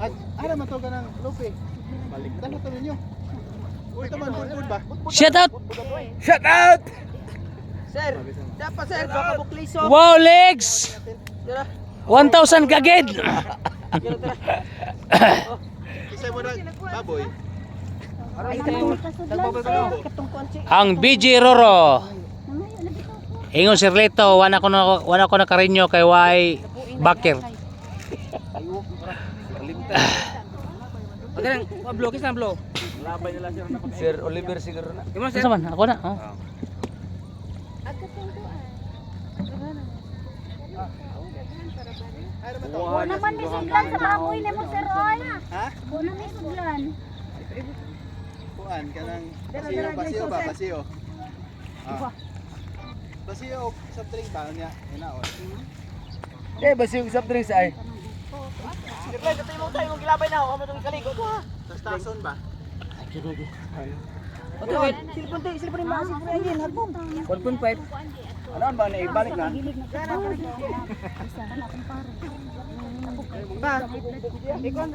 At ara man to ganang lupi. Balik. Dala to ninyo. Uy, ito man budbud ba? Shout out! Shout out! Sir, dapat sir, baka bukliso. Wow, legs! Tira, 1,000 kagid! Isa mo na baboy. Daw. Ang BG Roro. Ingon si Rleto, wana ko na wana ko na karinyo kay Way Bakir. Pagkalang, blow, kiss na blow. Sir Oliver siguro na. Imo Ano man? Ako na. Oh. Buo naman may suglan sa baboy na mo sir oy. Ha? Buo na may suglan. Kuan kanang basiyo, basiyo ba, basiyo. Ah. Basiyo sa drink ba niya? Ina o. Eh, basi yung soft drinks ay. Sige, ito yung tayo mong gilabay na. Ako mo itong kaliko. Sa stason ba? Ito, wait. Silpon tayo, silpon yung mga silpon yung yun. Hagpong. 1.5. Ano ba na ibalik na? Ba, ikaw